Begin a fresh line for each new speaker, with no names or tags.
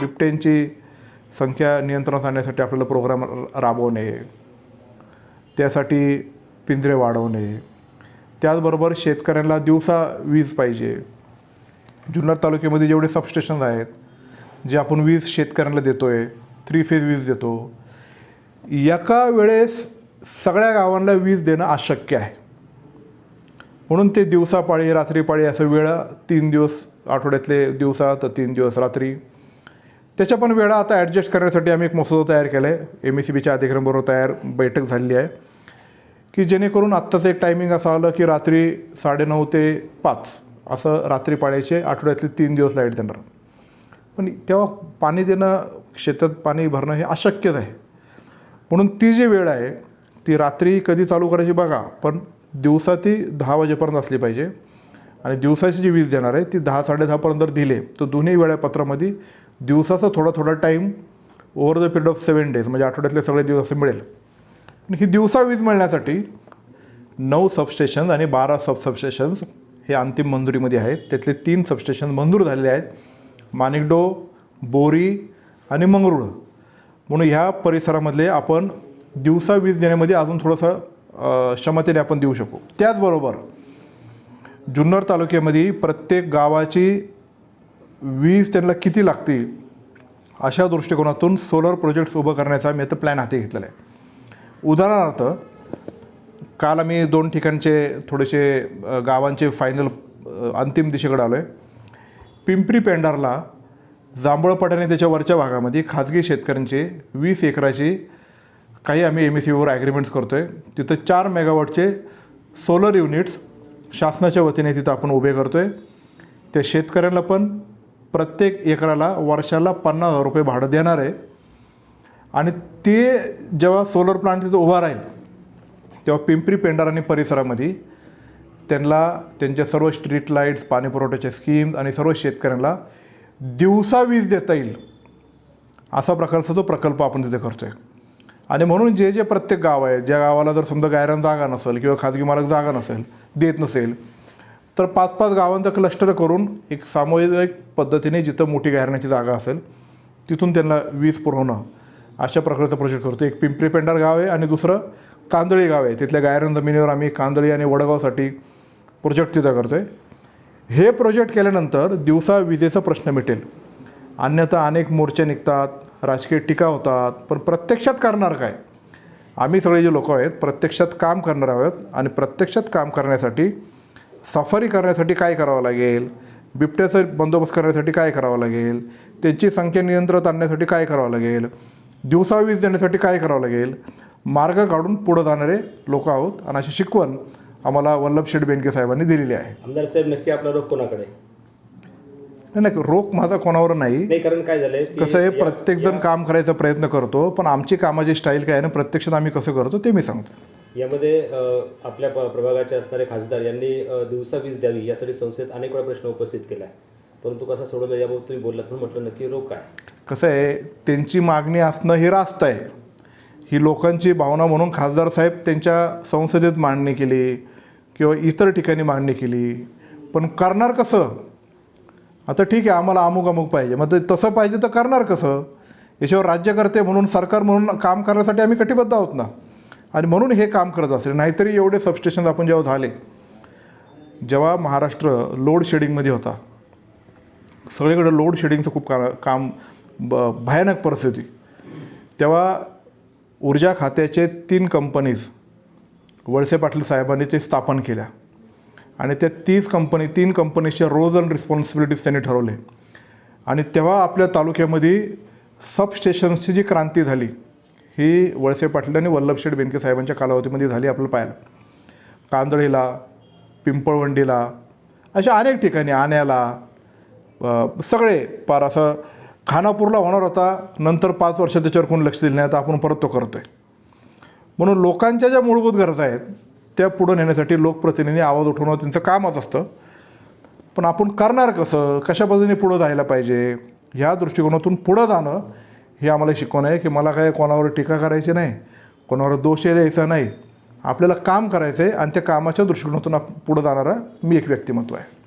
बिबट्यांची संख्या नियंत्रणात आणण्यासाठी आपल्याला प्रोग्राम राबवणे त्यासाठी पिंजरे वाढवणे त्याचबरोबर शेतकऱ्यांना दिवसा वीज पाहिजे. जुन्नर तालुक्यामध्ये जेवढे सबस्टेशन्स आहेत जे आपण वीज शेतकऱ्यांना देतो आहे थ्री फेज वीज देतो एका वेळेस सगळ्या गावांना वीज देणं अशक्य आहे. म्हणून ते दिवसापाळी रात्रीपाळी असं वेळा तीन दिवस आठवड्यातले दिवसा तर तीन दिवस रात्री त्याच्या पण वेळा आता ॲडजस्ट करण्यासाठी आम्ही एक मसुदा तयार केला आहे एम एस सी बीच्या अधिकाऱ्यांबरोबर तयार बैठक झालेली आहे. की जेणेकरून आत्ताचं एक टायमिंग असं आलं की रात्री साडेनऊ ते पाच असं रात्री पाळायचे आठवड्यातले तीन दिवस लाइट देणार. पण तेव्हा पाणी देणं शेतात पाणी भरणं हे अशक्यच आहे. म्हणून ती जी वेळ आहे ती रात्री कधी चालू करायची बघा पण दिवसा ती दहा वाजेपर्यंत असली पाहिजे. आणि दिवसाची जी वीज देणार आहे ती दहा साडेदहापर्यंत जर दिले तर दोन्ही वेळापत्रामध्ये दिवसाचा थोडा थोडा time over the period of seven days म्हणजे आठवड्यातले सगळे दिवस असे मिळेल. ही दिवसा वीज मिळण्यासाठी नऊ सबस्टेशन्स आणि बारा सब सबस्टेशन्स हे अंतिम मंजुरीमध्ये आहेत. त्यातले तीन सबस्टेशन मंजूर झालेले आहेत. मानिकडो बोरी आणि मंगरुळ. म्हणून ह्या परिसरामधले आपण दिवसा वीज देण्यामध्ये अजून थोडंसं क्षमतेने आपण देऊ शकू. त्याचबरोबर जुन्नर तालुक्यामध्ये प्रत्येक गावाची वीज त्यांना किती लागते अशा दृष्टिकोनातून सोलर प्रोजेक्ट्स उभं करण्याचा मी आता प्लॅन हाती घेतलेला आहे. उदाहरणार्थ काल आम्ही दोन ठिकाणचे थोडेसे गावांचे फायनल अंतिम दिशेकडे आलो आहे पिंपरी पेंडारला जांभळपट्याने त्याच्या वरच्या भागामध्ये खाजगी शेतकऱ्यांचे वीस एकराची काही आम्ही एम एस सीवर ॲग्रीमेंट्स करतो आहे तिथं चार मेगावॉटचे सोलर युनिट्स शासनाच्या वतीने तिथं आपण उभे करतो आहे त्या शेतकऱ्यांना पण प्रत्येक एकराला वर्षाला पन्नास हजार रुपये भाडं देणार आहे. आणि ते जेव्हा सोलर प्लांट तिथं उभा राहील तेव्हा पिंपरी पेंडार आणि परिसरामध्ये त्यांना त्यांच्या सर्व स्ट्रीट लाईट्स पाणी पुरवठ्याच्या स्कीम्स आणि सर्व शेतकऱ्यांना दिवसा वीज देता येईल असा प्रकारचा तो प्रकल्प आपण तिथे करतो आहे आणि म्हणून जे जे प्रत्येक गाव आहे ज्या गावाला जर समजा गायरान जागा नसेल किंवा खाजगी मालक जागा नसेल देत नसेल तर पाच पाच गावांचं क्लस्टर करून एक सामूहिक पद्धतीने जिथं मोठी गायरानाची जागा असेल तिथून त्यांना वीज पुरवणं अशा प्रकारचा प्रोजेक्ट करतो. एक पिंपरी पेंडार गाव आहे आणि दुसरं कांदळी गाव आहे. तिथल्या गायरण जमिनीवर आम्ही कांदळी आणि वडगावसाठी प्रोजेक्ट तिथं करतो आहे हे प्रोजेक्ट केल्यानंतर दिवसा विजेचा प्रश्न मिटेल. अन्यथा अनेक मोर्चे निघतात राजकीय टीका होतात पण प्रत्यक्षात करणार काय? आम्ही सगळे जे लोक आहेत प्रत्यक्षात काम करणार आहोत आणि प्रत्यक्षात काम करण्यासाठी सफारी करण्यासाठी काय करावं लागेल? बिबट्याचा बंदोबस्त करण्यासाठी काय करावं लागेल? त्यांची संख्या नियंत्रणात आणण्यासाठी काय करावं लागेल? दिवसा वीज देण्यासाठी काय करावं लागेल? मार्ग काढून पुढं जाणारे लोक आहोत आणि अशी शिकवण आम्हाला वल्लभ शेठ बेनके साहेबांनी दिलेली आहे.
आमदार साहेब नक्की आपला रोग कोणाकडे?
नाही नाही रोख माझा कोणावर नाही.
कारण काय झालंय
कसं आहे प्रत्येकजण काम करायचा प्रयत्न करतो पण आमची कामाची स्टाईल काय आहे ना प्रत्यक्षात आम्ही कसं करतो ते मी सांगतो.
यामध्ये आपल्या प- प्रभागाचे असणारे खासदार यांनी दिवसा वीज द्यावी यासाठी संसदेत अनेक वेळा प्रश्न उपस्थित केला आहे परंतु कसा सोडवला याबाबत तुम्ही बोललात म्हणून म्हटलं नक्की रोग काय?
कसं आहे त्यांची मागणी असणं हे रास्त आहे. ही लोकांची भावना म्हणून खासदार साहेब त्यांच्या संसदेत मांडणी केली किंवा इतर ठिकाणी मांडणी केली. पण करणार कसं? आता ठीक आहे आम्हाला अमुक अमुक पाहिजे. मग ते तसं पाहिजे तर करणार कसं? याच्यावर राज्यकर्ते म्हणून सरकार म्हणून काम करण्यासाठी आम्ही कटिबद्ध आहोत ना? आणि म्हणून हे काम करत असेल नाहीतरी एवढे सबस्टेशन आपण जेव्हा झाले जेव्हा महाराष्ट्र लोड शेडिंगमध्ये होता. सगळीकडे लोड शेडिंगचं खूप का काम ब भयानक परिस्थिती. तेव्हा ऊर्जा खात्याचे तीन कंपनीज वळसे पाटील साहेबांनी ते स्थापन केल्या. आणि त्या तीस कंपनी तीन कंपनीचे रोज अँड रिस्पॉन्सिबिलिटीज त्यांनी ठरवले. आणि तेव्हा आपल्या तालुक्यामध्ये सबस्टेशन्सची जी क्रांती झाली ही वळसे पाटील आणि वल्लभशेठ बेनके साहेबांच्या कालावधीमध्ये झाली आपल्याला पाहायला. कांदळीला पिंपळवंडीला अशा अनेक ठिकाणी आण्याला सगळे पार असं खानापूरला होणार होता. नंतर पाच वर्ष त्याच्यावर कोण लक्ष दिलं नाही तर आपण परत तो करतो आहे म्हणून लोकांच्या ज्या मूलभूत गरजा आहेत त्या पुढं नेण्यासाठी लोकप्रतिनिधी आवाज उठवणं त्यांचं कामच असतं. पण आपण करणार कसं? कशा पद्धतीने पुढं जायला पाहिजे? ह्या दृष्टिकोनातून पुढं जाणं हे आम्हाला शिकवण आहे की मला काय कोणावर टीका करायची नाही कोणावर दोष द्यायचा नाही. आपल्याला काम करायचं आहे आणि त्या कामाच्या दृष्टिकोनातून आप- पुढं जाणारा मी एक व्यक्तिमत्व आहे.